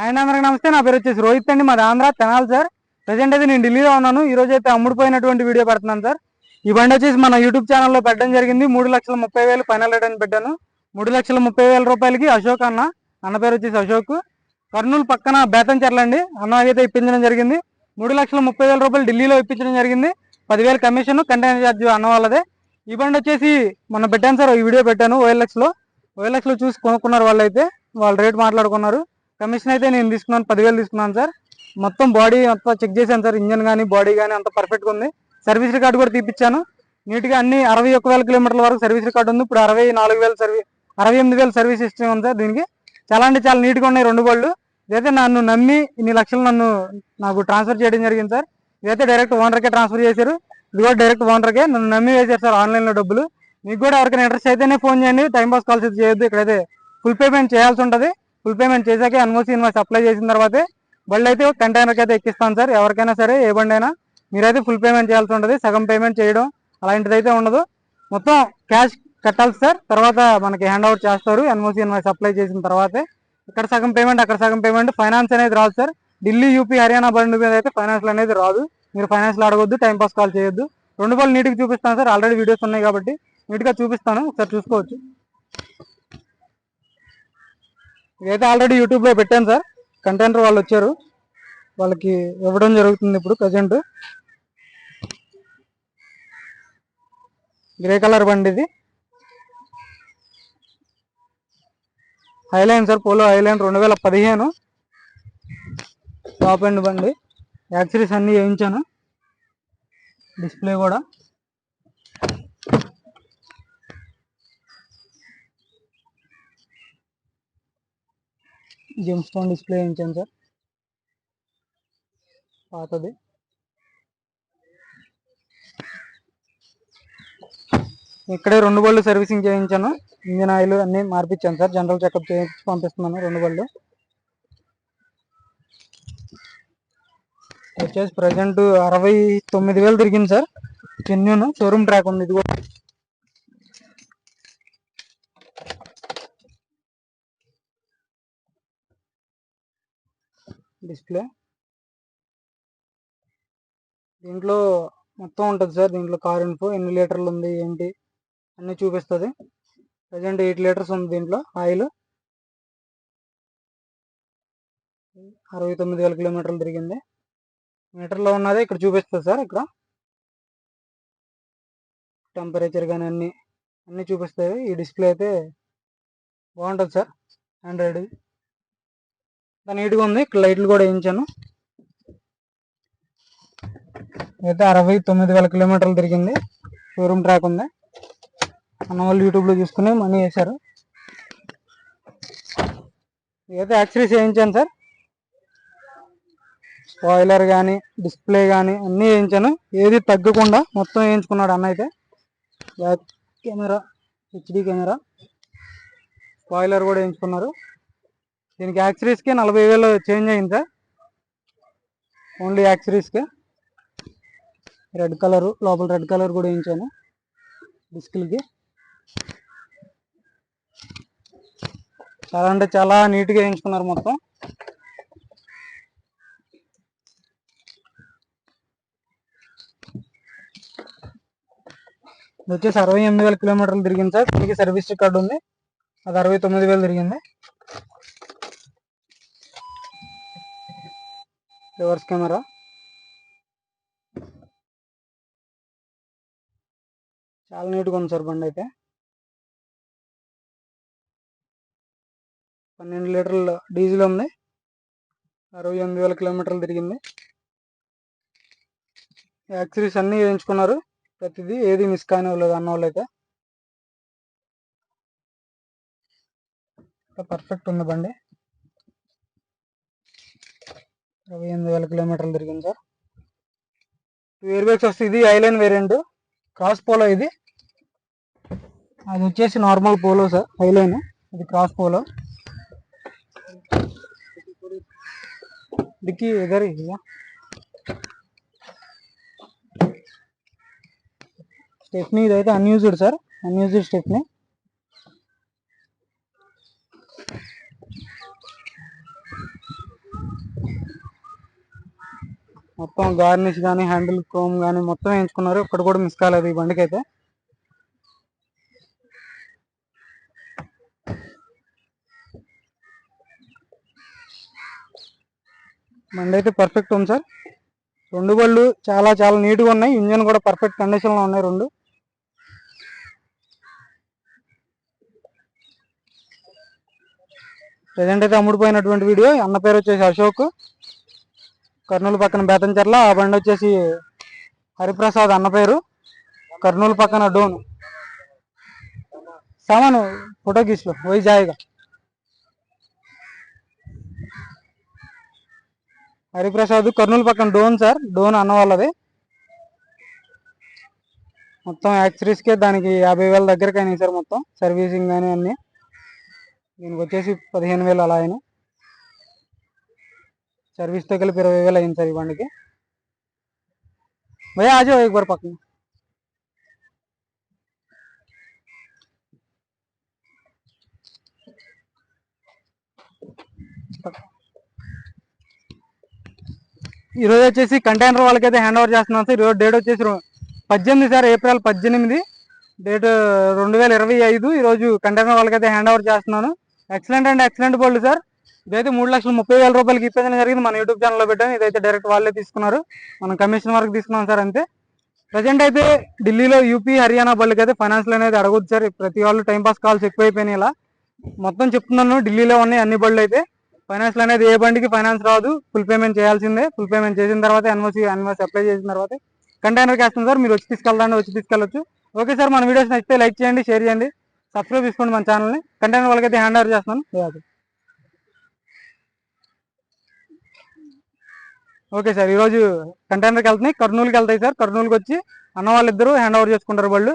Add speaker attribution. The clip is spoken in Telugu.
Speaker 1: ఆయన అందరికి నమస్తే నా పేరు వచ్చేసి రోహిత్ అండి మాది ఆంధ్ర తెనాలి సార్. ప్రజెంట్ అయితే నేను ఢిల్లీలో ఉన్నాను ఈ రోజు అయితే అమ్ముడుపోయినటువంటి వీడియో పెడుతున్నాను సార్. ఈ బండి వచ్చేసి మన యూట్యూబ్ ఛానల్లో పెట్టడం జరిగింది మూడు లక్షల ముప్పై వేలు ఫైనల్ రేట్ అని పెట్టాను. మూడు లక్షల ముప్పై వేల రూపాయలకి అశోక్ అన్న అన్న పేరు వచ్చేసి అశోక్. కర్నూలు పక్కన బేతంచెర్ల అండి అన్న అయితే ఇప్పించడం జరిగింది. మూడు లక్షల ముప్పై వేల రూపాయలు ఢిల్లీలో ఇప్పించడం జరిగింది. పదివేల కమిషన్ కంటైనర్ ఛార్జ్ అన్న వాళ్ళదే. ఈ బండి వచ్చేసి మొన్న పెట్టాను సార్ ఈ వీడియో పెట్టాను ఓఎల్ఎక్స్లో. ఓఎల్ఎక్స్లో చూసి కొనుక్కున్నారు వాళ్ళు అయితే వాళ్ళు రేట్ మాట్లాడుకున్నారు. కమిషన్ అయితే నేను తీసుకున్నాను పదివేలు తీసుకున్నాను సార్. మొత్తం బాడీ అంతా చెక్ చేశాను సార్ ఇంజన్ కానీ బాడీ కానీ అంత పర్ఫెక్ట్గా ఉంది. సర్వీస్ రికార్డు కూడా తీపిచ్చాను. నీట్గా అన్ని అరవై ఒక్క వేల కిలోమీటర్ల వరకు సర్వీస్ రికార్డు ఉంది. ఇప్పుడు అరవై నాలుగు వేల సర్వీస్ అరవై ఎనిమిది వేల సర్వీస్ హిస్టరీ ఉంది సార్ దీనికి. చాలా అంటే చాలా నీట్గా ఉన్నాయి రెండు బళ్ళు. ఇదైతే నన్ను నమ్మి ఇన్ని లక్షలు నన్ను నాకు ట్రాన్స్ఫర్ చేయడం జరిగింది సార్. ఇదైతే డైరెక్ట్ ఓనర్కే ట్రాన్స్ఫర్ చేశారు. ఇది కూడా డైరెక్ట్ ఓనర్కే నన్ను నమ్మి వేశారు సార్ ఆన్లైన్లో డబ్బులు. మీకు కూడా ఎవరికైనా ఇంట్రెస్ట్ అయితేనే ఫోన్ చేయండి. టైం పాస్ కాల్స్ అయితే చేయొద్దు. ఇక్కడైతే ఫుల్ పేమెంట్ చేయాల్సి ఉంటుంది. ఫుల్ పేమెంట్ చేశాక ఎన్ఓసి ఇన్వాయిస్ అప్లై చేసిన తర్వాతే బళ్ళు అయితే కంటైనర్కి అయితే ఎక్కిస్తాను సార్. ఎవరికైనా సరే ఏ బండి అయినా మీరైతే ఫుల్ పేమెంట్ చేయాల్సి ఉంటుంది. సగం పేమెంట్ చేయడం అలాంటిది అయితే ఉండదు. మొత్తం క్యాష్ కట్టాలి సార్. తర్వాత మనకి హ్యాండ్ ఓవర్ చేస్తారు. ఎన్ఓసి ఇన్వాయిస్ అప్లై చేసిన తర్వాతే ఇక్కడ సగం పేమెంట్ అక్కడ సగం పేమెంట్ ఫైనాన్స్ అనేది రాదు సార్. ఢిల్లీ యూపీ హర్యానా బండి మీద అయితే ఫైనాన్స్ అనేది రాదు. మీరు ఫైనాన్స్లో అడగొద్దు టైం పాస్ కాల్ చేయొద్దు. రెండు పళ్ళు నీట్గా చూపిస్తాను సార్. ఆల్రెడీ వీడియోస్ ఉన్నాయి కాబట్టి నీట్గా చూపిస్తాను. ఒకసారి చూసుకోవచ్చు. ఇదైతే ఆల్రెడీ యూట్యూబ్లో పెట్టాను సార్. కంటెంటర్ వాళ్ళు వచ్చారు. వాళ్ళకి ఇవ్వడం జరుగుతుంది ఇప్పుడు ప్రజెంట్ గ్రే కలర్ బండి ఇది. హైలైన్ సార్ పోలో హైలైన్ రెండు వేల పదిహేను. టాప్ అండ్ బండి. యాక్సరీస్ అన్నీ వేయించాను. డిస్ప్లే కూడా. జిమ్ స్టోన్ డిస్ప్లే చేయించాను సార్? పాతది. ఇక్కడే రెండు బళ్ళు సర్వీసింగ్ చేయించాను. ఇంజిన్ ఆయిల్ అన్ని మార్పించాను సార్. జనరల్ చెకప్ చేయించి పంపిస్తున్నాను రెండు బళ్ళు. వచ్చేసి ప్రజెంట్ అరవై తొమ్మిది వేలు తిరిగింది సార్. జెన్యున్ షోరూమ్ ట్రాక్ ఉంది. ఇది కూడా డిస్ప్లే. దీంట్లో మొత్తం ఉంటుంది సార్. దీంట్లో కార్ ఇన్ఫో ఎన్ని లీటర్లు ఉంది ఏంటి అన్నీ చూపిస్తుంది. ప్రజెంట్ ఎయిట్ లీటర్స్ ఉంది దీంట్లో ఆయిల్. అరవై తొమ్మిది వేల కిలోమీటర్లు తిరిగింది. మీటర్లో ఉన్నది ఇక్కడ చూపిస్తుంది సార్ ఇక్కడ. టెంపరేచర్ కానీ అన్నీ అన్నీ చూపిస్తాయి ఈ డిస్ప్లే అయితే బాగుంటుంది సార్. ఆండ్రాయిడ్ నీట్గా ఉంది. ఇక్కడ లైట్లు కూడా వేయించాను. అయితే అరవై తొమ్మిది వేల కిలోమీటర్లు తిరిగింది. షోరూమ్ ట్రాక్ ఉంది. అన్న వాళ్ళు యూట్యూబ్లో చూసుకుని మనీ వేశారు. ఇదైతే యాక్సరీస్ వేయించాను సార్. స్పాయిలర్ కానీ డిస్ప్లే కానీ అన్నీ వేయించాను. ఏది తగ్గకుండా మొత్తం వేయించుకున్నాడు అన్న అయితే. Back camera HD camera. Spoiler కూడా వేయించుకున్నారు. దీనికి యాక్సరీస్కి నలభై వేలు చేంజ్ అయింది సార్. ఓన్లీ యాక్సరీస్కి. రెడ్ కలర్ లోపల రెడ్ కలర్ కూడా వేయించాను. డిస్క్లకి. చాలా అంటే చాలా నీట్గా వేయించుకున్నారు మొత్తం. ఇది వచ్చేసి అరవై ఎనిమిది వేల కిలోమీటర్లు తిరిగింది సార్. దీనికి సర్వీస్ రికార్డు ఉంది. అది అరవై తొమ్మిది వేలు తిరిగింది. రివర్స్ కెమెరా చాలా నీట్గా ఉంది సార్ బండి అయితే. పన్నెండు లీటర్ల డీజిల్ ఉంది. అరవై ఎనిమిది వేల కిలోమీటర్లు తిరిగింది. యాక్సరీస్ అన్నీ వేయించుకున్నారు ప్రతిదీ ఏది మిస్ కానివ్వలేదు అన్న అయితే పర్ఫెక్ట్ ఉంది బండి. ఇరవై ఎనిమిది వేల కిలోమీటర్లు తిరిగింది సార్. టూ ఇయర్ బ్యాగ్స్ వస్తే ఇది ఐలైన్ వేరియంట్ క్రాస్ పోలో ఇది. అది వచ్చేసి నార్మల్ పోలో సార్ హైలైన్ ఇది క్రాస్ పోలో డిక్కీ ఎదర్ ఇదిగా స్టెప్నీ ఇదైతే అన్యూజ్డ్ సార్ అన్యూజ్డ్ స్టెప్నీ మొత్తం గార్నిష్ కానీ హ్యాండిల్ క్రోమ్ కానీ మొత్తం వేయించుకున్నారు. ఇక్కడ కూడా మిస్ కాలేదు ఈ బండికి అయితే బండి అయితే పర్ఫెక్ట్ ఉంది సార్. రెండు బళ్ళు చాలా చాలా నీట్గా ఉన్నాయి. ఇంజన్ కూడా పర్ఫెక్ట్ కండిషన్లో ఉన్నాయి రెండు. ప్రజెంట్ అయితే అమ్ముడుపోయినటువంటి వీడియో. అన్న పేరు వచ్చేసి అశోక్. కర్నూలు పక్కన బేతంచెర్ల ఆ బండి వచ్చేసి హరిప్రసాద్ అన్న పేరు. కర్నూలు పక్కన డోన్. సామాను ఫోటో గీస్లో వైజాయిగా. హరిప్రసాద్ కర్నూలు పక్కన డోన్ సార్. డోన్ అన్న వాళ్ళది. మొత్తం యాక్సరీస్కే దానికి యాభై వేల దగ్గరకి అయినాయి సార్ మొత్తం. సర్వీసింగ్ కానీ అన్నీ. దీనికి వచ్చేసి పదిహేను వేలు అలా అయినాయి. సర్వీస్తో కలిపి ఇరవై వేలు అయింది సార్ ఈ బండికి. భయ ఆజో ఎక్ పక్కన. ఈరోజు వచ్చేసి కంటైనర్ వాళ్ళకైతే హ్యాండ్ ఓవర్ చేస్తున్నాం సార్. ఈరోజు డేట్ వచ్చేసి పద్దెనిమిది సార్ ఏప్రిల్ పద్దెనిమిది. డేట్ రెండు వేల ఇరవై ఐదు. ఈరోజు కంటైనర్ వాళ్ళకైతే హ్యాండ్ ఓవర్ చేస్తున్నాను. Excellent and excellent bold sir. ఇదైతే మూడు లక్షల ముప్పై వేల రూపాయలకి ఇప్పించడం జరిగింది మన యూట్యూబ్ ఛానల్లో పెట్టాను ఇదైతే డైరెక్ట్ వాళ్ళే తీసుకున్నారు. మనం కమిషన్ వరకు తీసుకున్నాం సార్ అంతే. ప్రజెంట్ అయితే ఢిల్లీలో యూపీ హర్యానా బళ్ళకి అయితే ఫైనాన్స్లో అనేది అడగొద్దు సార్. ప్రతి వాళ్ళు టైంపాస్ కాల్స్ ఎక్కువైపోయినాయి ఇలా. మొత్తం చెప్తున్నాను ఢిల్లీలో ఉన్నాయి అన్ని బళ్ళు అయితే. ఫైనాన్స్ అనేది ఏ బండికి ఫైనాన్స్ రాదు. ఫుల్ పేమెంట్ చేయాల్సిందే. ఫుల్ పేమెంట్ చేసిన తర్వాత ఎన్ఓసి ఎన్ఓసి అప్లై చేసిన తర్వాత కంటైనర్ వేస్తాం సార్. మీరు వచ్చి తీసుకెళ్ళడానికి వచ్చి తీసుకెళ్ళొచ్చు. ఓకే సార్ మన వీడియోస్ నచ్చితే లైక్ చేయండి షేర్ చేయండి. సబ్స్క్రైబ్ చేసుకోండి మన ఛానల్ని. కంటైనర్ వాళ్ళకైతే హ్యాండ్ ఓవర్ చేస్తున్నాను. ఓకే సార్ ఈరోజు కంటైనర్కి వెళ్తున్నాయి. కర్నూలుకి వెళ్తాయి సార్. కర్నూలుకి వచ్చి అన్న వాళ్ళిద్దరూ హ్యాండ్ ఓవర్ చేసుకుంటారు వాళ్ళు